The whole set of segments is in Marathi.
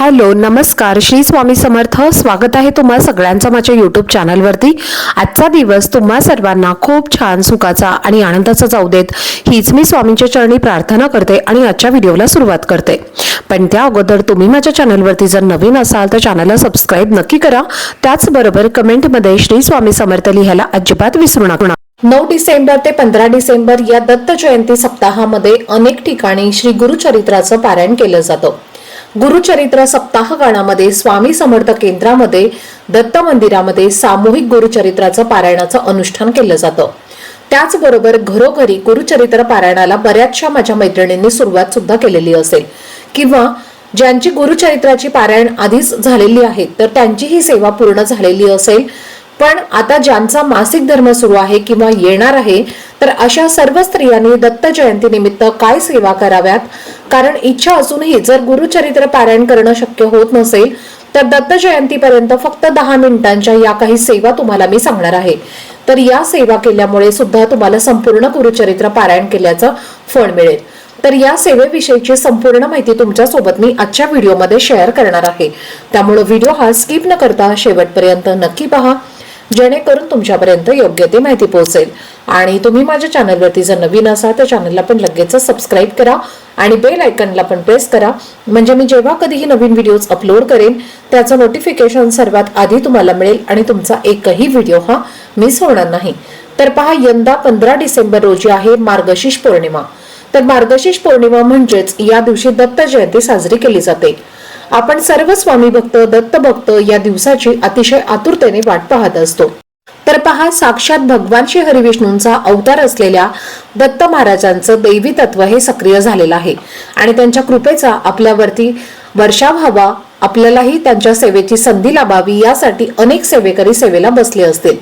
हॅलो नमस्कार. श्री स्वामी समर्थ. स्वागत आहे तुम्हा सगळ्यांचं माझ्या यूट्यूब चॅनलवरती आजचा दिवस तुम्हा सर्वांना खूप छान सुखाचा आणि आनंदाचा जाऊ देत. हीच मी स्वामींच्या चरणी प्रार्थना करते आणि आजच्या व्हिडिओला सुरुवात करते. पण त्या अगोदर तुम्ही माझ्या चॅनलवरती जर नवीन असाल तर चॅनलला सबस्क्राईब नक्की करा. त्याचबरोबर कमेंटमध्ये श्री स्वामी समर्थ लिहायला अजिबात विसरू नका. नऊ डिसेंबर ते पंधरा डिसेंबर या दत्त जयंती सप्ताहामध्ये अनेक ठिकाणी श्री गुरुचरित्राचं पारायण केलं जातं. गुरुचरित्र सप्ताह गाणामध्ये स्वामी समर्थ केंद्रामध्ये दत्त मंदिरामध्ये सामूहिक गुरुचरित्राचं पारायणाचं अनुष्ठान केलं जातं. त्याचबरोबर घरोघरी गुरुचरित्र पारायणाला बऱ्याचशा माझ्या मैत्रिणींनी सुरुवात सुद्धा केलेली असेल. किंवा ज्यांची गुरुचरित्राची पारायण आधीच झालेली आहे तर त्यांची ही सेवा पूर्ण झालेली असेल. पण आता ज्यांचा मासिक धर्म सुरू आहे किंवा येणार आहे तर अशा सर्व स्त्रियांनी दत्त जयंती निमित्त काय सेवा कराव्यात? कारण इच्छा असूनही जर गुरुचरित्र पारायण करणं शक्य होत नसेल तर दत्त जयंतीपर्यंत फक्त दहा मिनिटांच्या या काही सेवा तुम्हाला मी सांगणार आहे. तर या सेवा केल्यामुळे सुद्धा तुम्हाला संपूर्ण गुरुचरित्र पारायण केल्याचं फळ मिळेल. तर या सेवेविषयीची संपूर्ण माहिती तुमच्यासोबत मी आजच्या व्हिडिओमध्ये शेअर करणार आहे. त्यामुळे व्हिडिओ हा स्किप न करता शेवटपर्यंत नक्की पहा जेणेकरून तुमच्यापर्यंत योग्य ती माहिती पोहोचेल. आणि तुम्ही माझ्या चॅनलवरती जर नवीन असाल तर चॅनलला पण लगेच सबस्क्राईब करा. आणि बेल आयकनला पण प्रेस करा. म्हणजे मी जेव्हा कधीही नवीन व्हिडिओज अपलोड करेन त्याचं नोटिफिकेशन सर्वात आधी तुम्हाला मिळेल आणि तुमचा एकही व्हिडिओ हा मिस होणार नाही. तर पहा यंदा पंधरा डिसेंबर रोजी आहे मार्गशीर्ष पौर्णिमा. तर मार्गशीर्ष पौर्णिमा म्हणजेच या दिवशी दत्त जयंती साजरी केली जाते. आपण सर्व स्वामी भक्त दत्त भक्त या दिवसाची अतिशय आतुरतेने वाट पाहत असतो. तर पहा साक्षात भगवान श्री हरिविष्णूंचा अवतार असलेल्या दत्त महाराजांचं दैवी तत्व हे सक्रिय झालेलं आहे. आणि त्यांच्या कृपेचा आपल्यावरती वर्षाव व्हावा आपल्यालाही त्यांच्या सेवेची संधी लाभावी यासाठी अनेक सेवेकरी सेवेला बसले असतील.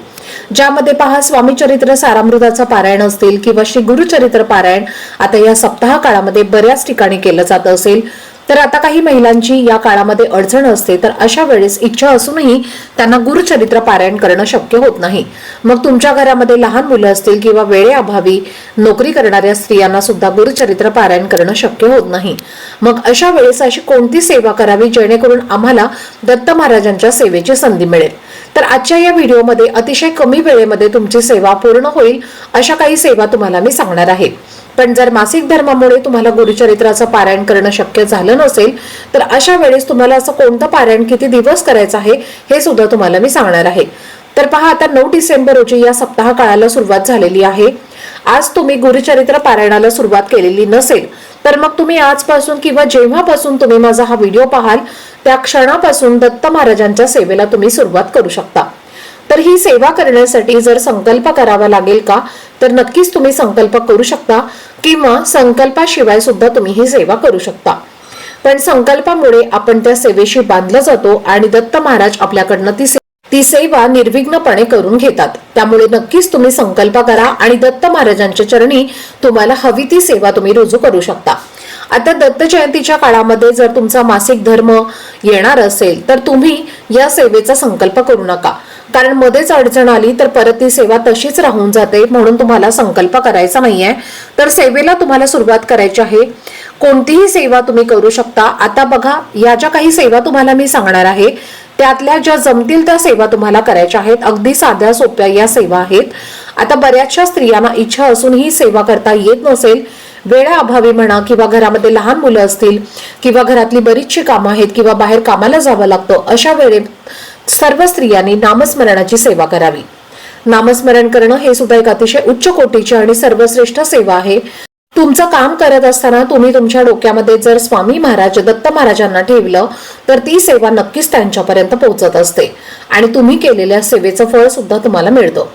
ज्यामध्ये पहा स्वामी चरित्र सारामृताचं पारायण असतील किंवा श्री गुरुचरित्र पारायण आता या सप्ताह काळामध्ये बऱ्याच ठिकाणी केलं जात असेल. तर आता काही महिलांची या काळामध्ये अडचण असते तर अशा वेळेस इच्छा असूनही त्यांना गुरुचरित्र पारायण करणं शक्य होत नाही. मग तुमच्या घरामध्ये लहान मुलं असतील किंवा वेळेअभावी नोकरी करणाऱ्या स्त्रियांना सुद्धा गुरुचरित्र पारायण करणं शक्य होत नाही. मग अशा वेळेस अशी कोणती सेवा करावी जेणेकरून आम्हाला दत्त महाराजांच्या सेवेची संधी मिळेल? तर आजच्या या व्हिडिओमध्ये अतिशय कमी वेळेमध्ये तुमची सेवा पूर्ण होईल अशा काही सेवा तुम्हाला मी सांगणार आहे. पण जर मासिक धर्मामुळे तुम्हाला गुरुचरित्राचं पारायण करणं शक्य झालं नसेल तर अशा वेळेस तुम्हाला असं कोणतं पारायण किती दिवस करायचं आहे हे सुद्धा तुम्हाला मी सांगणार आहे. तर पहा आता नऊ डिसेंबर रोजी या सप्ताह काळाला सुरुवात झालेली आहे. आज तुम्ही गुरुचरित्र पारायणाला सुरुवात केलेली नसेल तर मग तुम्ही आजपासून किंवा जेव्हापासून तुम्ही माझा हा व्हिडिओ पाहाल त्या क्षणापासून दत्त महाराजांच्या सेवेला तुम्ही सुरुवात करू शकता. तर ही सेवा करण्यासाठी जर संकल्प करावा लागेल का तर नक्कीच तुम्ही संकल्प करू शकता किंवा संकल्पाशिवाय सुद्धा तुम्ही ही सेवा करू शकता. पण संकल्पामुळे आपण त्या सेवेशी बांधला जातो आणि दत्त महाराज आपल्याकडनं ती ती सेवा निर्विघ्नपणे करून घेतात. त्यामुळे नक्कीच तुम्ही संकल्प करा आणि दत्त महाराजांच्या चरणी तुम्हाला हवी ती सेवा तुम्ही रुजू करू शकता. आता दत्त जयंतीच्या काळामध्ये जर तुमचा मासिक धर्म येणार असेल तर तुम्ही या सेवेचा संकल्प करू नका. कारण मध्येच अडचण आली तर परत ती सेवा तशीच राहून जाते म्हणून तुम्हाला संकल्प करायचा नाहीये. तर सेवेला तुम्हाला सुरुवात करायची आहे. कोणतीही सेवा तुम्ही करू शकता. आता बघा या ज्या काही सेवा तुम्हाला मी सांगणार आहे त्यातल्या ज्या जमतील त्या सेवा तुम्हाला करायच्या आहेत. अगदी साध्या सोप्या या सेवा आहेत. आता बऱ्याचशा स्त्रियांना इच्छा असून ही सेवा करता येत नसेल. वेळाअभावी म्हणा किंवा घरामध्ये लहान मुलं असतील किंवा घरातली बरीचशी कामं आहेत किंवा बाहेर कामाला जावं लागतं अशा वेळेत सर्व स्त्रियांनी नामस्मरणाची सेवा करावी. नामस्मरण करणं हे सुद्धा एक अतिशय उच्च कोटीची आणि सर्वश्रेष्ठ सेवा आहे. तुमचं काम करत असताना तुम्ही तुमच्या डोक्यामध्ये जर स्वामी महाराज दत्त महाराजांना ठेवलं तर ती सेवा नक्कीच त्यांच्यापर्यंत पोहोचत असते. आणि तुम्ही केलेल्या सेवेचं फळ सुद्धा तुम्हाला मिळतं.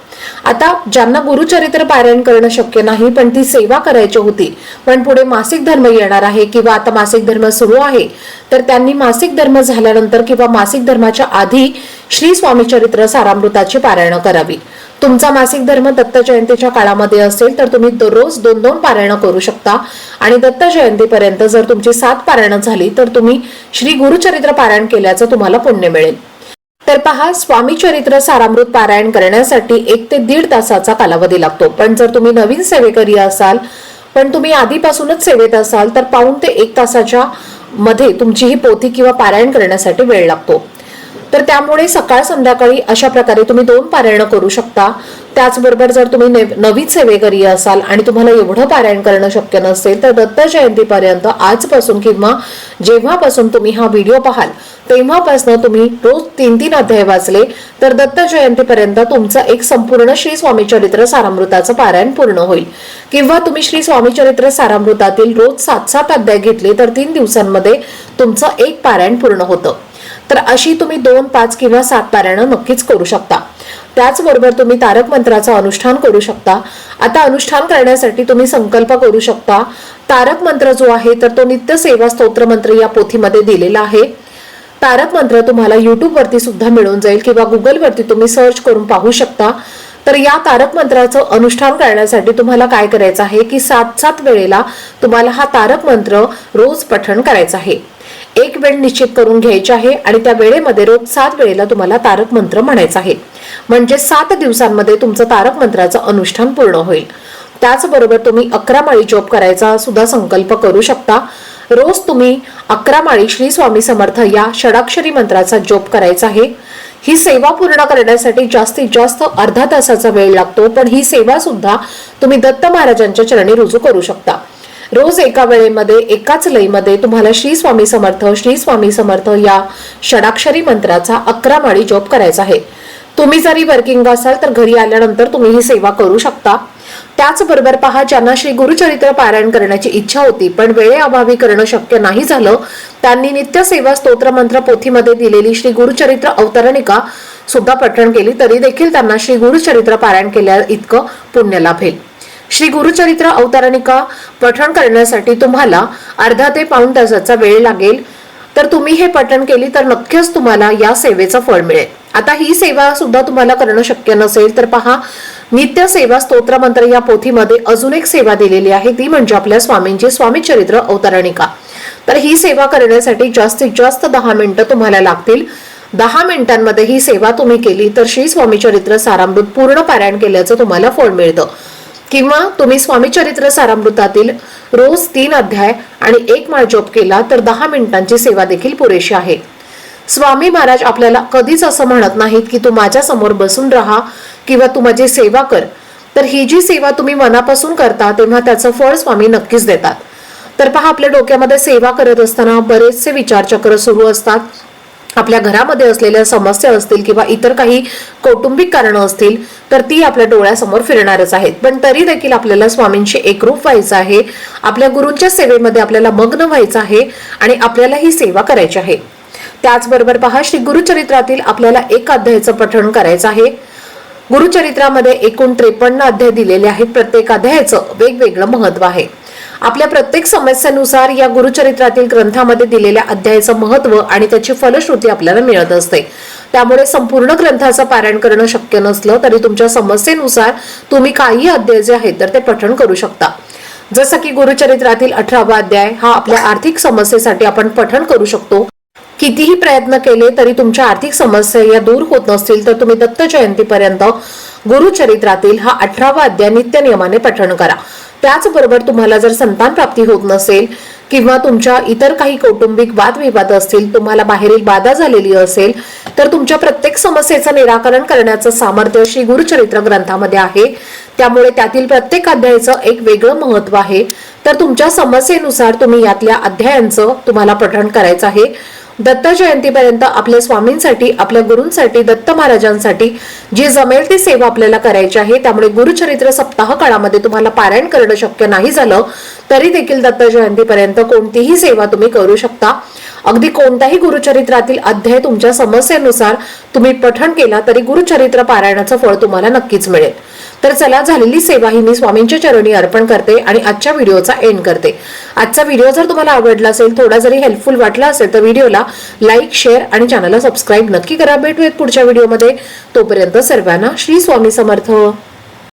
आता ज्यांना गुरुचरित्र पारायण करणं शक्य नाही पण ती सेवा करायची होती पण पुढे मासिक धर्म येणार आहे किंवा आता मासिक धर्म सुरू आहे तर त्यांनी मासिक धर्म झाल्यानंतर किंवा मासिक धर्माच्या आधी श्री स्वामी चरित्र सारामृताची पारायणं करावी. तुमचा मासिक धर्म दत्त जयंतीच्या काळामध्ये असेल तर तुम्ही दररोज दोन दोन पारायणं करू शकता. आणि दत्त जयंतीपर्यंत जर तुमची सात पारायणं झाली तर तुम्ही श्री गुरुचरित्र पारायण केल्याचं तुम्हाला पुण्य मिळेल. तर पहा स्वामी चरित्र सारामृत पारायण करण्यासाठी एक ते दीड तासाचा कालावधी लागतो. पण जर तुम्ही नवीन सेवेकरी असाल पण तुम्ही आधीपासूनच सेवेत असाल तर पाऊन ते एक तासाच्या मध्ये तुमची ही पोथी किंवा पारायण करण्यासाठी वेळ लागतो. तर त्यामुळे सकाळ संध्याकाळी अशा प्रकारे तुम्ही दोन पारायण करू शकता. त्याचबरोबर जर तुम्ही नवीन सेवेकरी असाल आणि तुम्हाला एवढं पारायण करणं शक्य नसेल तर दत्त जयंतीपर्यंत आजपासून किंवा जेव्हापासून तुम्ही हा व्हिडिओ पाहाल तेव्हापासून तुम्ही रोज तीन तीन अध्याय वाचले तर दत्त जयंतीपर्यंत तुमचं एक संपूर्ण श्री स्वामी चरित्र सारामृताचं पारायण पूर्ण होईल. किंवा तुम्ही श्री स्वामी चरित्र सारामृतातील रोज सात सात अध्याय घेतले तर तीन दिवसांमध्ये तुमचं एक पारायण पूर्ण होतं. तर अशी तुम्ही दोन पाच किंवा सात पारायणं नक्कीच करू शकता. त्याचबरोबर तुम्ही तारक मंत्राचं अनुष्ठान करू शकता. आता अनुष्ठान करण्यासाठी तुम्ही संकल्प करू शकता. तारक मंत्र जो आहे तर तो नित्य सेवा स्तोत्र मंत्र या पोथीमध्ये दिलेला आहे. तारक मंत्र तुम्हाला युट्यूबवरती सुद्धा मिळून जाईल किंवा गुगलवरती तुम्ही सर्च करून पाहू शकता. तर या तारक मंत्राचं अनुष्ठान करण्यासाठी तुम्हाला काय करायचं आहे की सात सात वेळेला तुम्हाला हा तारक मंत्र रोज पठण करायचा आहे. एक वेळ निश्चित करून घ्यायची आहे आणि त्या वेळेमध्ये रोज सात वेळेला तुम्हाला तारक मंत्र म्हणायचं आहे. म्हणजे सात दिवसांमध्ये तुमचं तारक मंत्राचं अनुष्ठान पूर्ण होईल. त्याचबरोबर तुम्ही अकरा माळी जॉब करायचा सुद्धा संकल्प करू शकता. रोज तुम्ही अकरा माळी श्री स्वामी समर्थ या षडाक्षरी मंत्राचा जोप करायचा आहे. ही सेवा पूर्ण करण्यासाठी जास्तीत जास्त अर्धा तासाचा वेळ लागतो पण ही सेवा सुद्धा तुम्ही दत्त महाराजांच्या चरणी रुजू करू शकता. रोज एका वेळेमध्ये एकाच लईमध्ये तुम्हाला श्री स्वामी समर्थ श्री स्वामी समर्थ या षडाक्षरी मंत्राचा अकरा माळी जॉब करायचा आहे. तुम्ही जरी वर्किंग असाल तर घरी आल्यानंतर तुम्ही ही सेवा करू शकता. त्याचबरोबर पहा ज्यांना श्री गुरुचरित्र पारायण करण्याची इच्छा होती पण वेळेअभावी करणं शक्य नाही झालं त्यांनी नित्य सेवा पोथीमध्ये दिलेली श्री गुरुचरित्र अवतरणिका सुद्धा पठण केली तरी देखील त्यांना श्री गुरुचरित्र पारायण केल्या इतकं पुण्य लाभेल. श्री गुरुचरित्र अवतरणिका पठण करण्यासाठी तुम्हाला अर्धा ते पाऊण तासाचा वेळ लागेल तर तुम्ही हे पठण केली तर नक्कीच तुम्हाला या सेवेचं फळ मिळेल. आता ही सेवा सुद्धा तुम्हाला करणं शक्य नसेल तर पहा नित्य सेवा स्तोत्र मंत्र या पोथीमध्ये अजून एक सेवा दिलेली आहे ती म्हणजे आपल्या स्वामींची स्वामी चरित्र अवतरणिका. तर ही सेवा करण्यासाठी जास्तीत जास्त दहा मिनिटं तुम्हाला लागतील. दहा मिनिटांमध्ये ही सेवा तुम्ही केली तर श्री स्वामी चरित्र सारामृत पूर्ण पारायण केल्याचं तुम्हाला फळ मिळतं. किंवा तुम्ही स्वामी चरित्र सारामृतातील रोज तीन अध्याय आणि एक माळ जप केला तर दहा मिनिटांची सेवा देखील पुरेशी आहे. स्वामी महाराज आपल्याला कधीच असं म्हणत नाहीत की तू माझ्यासमोर बसून राहा किंवा तू माझी सेवा कर. तर ही जी सेवा तुम्ही मनापासून करता तेव्हा त्याचं फळ स्वामी नक्कीच देतात. तर पहा आपल्या डोक्यामध्ये सेवा करत असताना बरेचसे विचारचक्र सुरू असतात. आपल्या घरामध्ये असलेल्या समस्या असतील किंवा इतर काही कौटुंबिक कारणं असतील तर ती आपल्या डोळ्यासमोर फिरणारच आहेत. पण तरी देखील आपल्याला स्वामींशी एकरूप व्हायचं आहे. आपल्या गुरूंच्या सेवेमध्ये आपल्याला मग्न व्हायचं आहे आणि आपल्याला ही सेवा करायची आहे. त्याचबरोबर पहा श्री गुरुचरित्रातील आपल्याला एक अध्यायाचं पठण करायचं आहे. गुरुचरित्रामध्ये एकूण त्रेपन्न अध्याय दिलेले आहेत. प्रत्येक अध्यायाचं वेगवेगळं महत्त्व आहे. आपल्या प्रत्येक समस्येनुसार या गुरुचरित्रातील ग्रंथामध्ये दिलेल्या अध्यायाचं महत्त्व आणि त्याची फलश्रुती आपल्याला मिळत असते. त्यामुळे संपूर्ण ग्रंथाचं पारायण करणं शक्य नसलं तरी तुमच्या समस्येनुसार तुम्ही काही अध्याय जे आहेत तर ते पठण करू शकता. जसं की गुरुचरित्रातील अठरावा अध्याय हा आपल्या आर्थिक समस्येसाठी आपण पठण करू शकतो. कितीही प्रयत्न केले तरी तुमच्या आर्थिक समस्या या दूर होत नसतील तर तुम्ही दत्त जयंतीपर्यंत गुरुचरित्रातील हा अठरावा अध्याय नित्य नियमाने पठण करा. त्याचबरोबर तुम्हाला जर संतान प्राप्ती होत नसेल किंवा तुमच्या इतर काही कौटुंबिक वादविवाद असतील तुम्हाला बाहेरील बाधा झालेली असेल तर तुमच्या प्रत्येक समस्येचं निराकरण करण्याचं सामर्थ्य श्री गुरुचरित्र ग्रंथामध्ये आहे. त्यामुळे त्यातील प्रत्येक अध्यायाचं एक वेगळं महत्त्व आहे. तर तुमच्या समस्येनुसार तुम्ही यातल्या अध्यायांचं तुम्हाला पठण करायचं आहे. दत्त जयंतीपर्यंत आपल्या स्वामींसाठी आपल्या गुरूंसाठी दत्त महाराजांसाठी जी जमेल ती सेवा आपल्याला करायची आहे त्यामुळे गुरुचरित्र सप्ताह काळामध्ये तुम्हाला पारायण करणं शक्य नाही झालं तरी देखील दत्त जयंतीपर्यंत कोणतीही सेवा तुम्ही करू शकता. अगदी कोणत्याही गुरुचरित्रातील अध्याय तुमच्या समस्येनुसार तुम्ही पठण केला तरी गुरुचरित्र पारायणाचं फळ तुम्हाला नक्कीच मिळेल. तर चला झालेली सेवा ही मी स्वामींच्या चरणी अर्पण करते आणि आजच्या व्हिडिओचा एंड करते. आजचा व्हिडिओ जर तुम्हाला आवडला असेल थोडा जरी हेल्पफुल वाटला असेल तर व्हिडिओला लाईक शेअर आणि चॅनलला सबस्क्राईब नक्की करा. भेटूयात पुढच्या व्हिडिओमध्ये. तोपर्यंत सर्वांना श्री स्वामी समर्थ.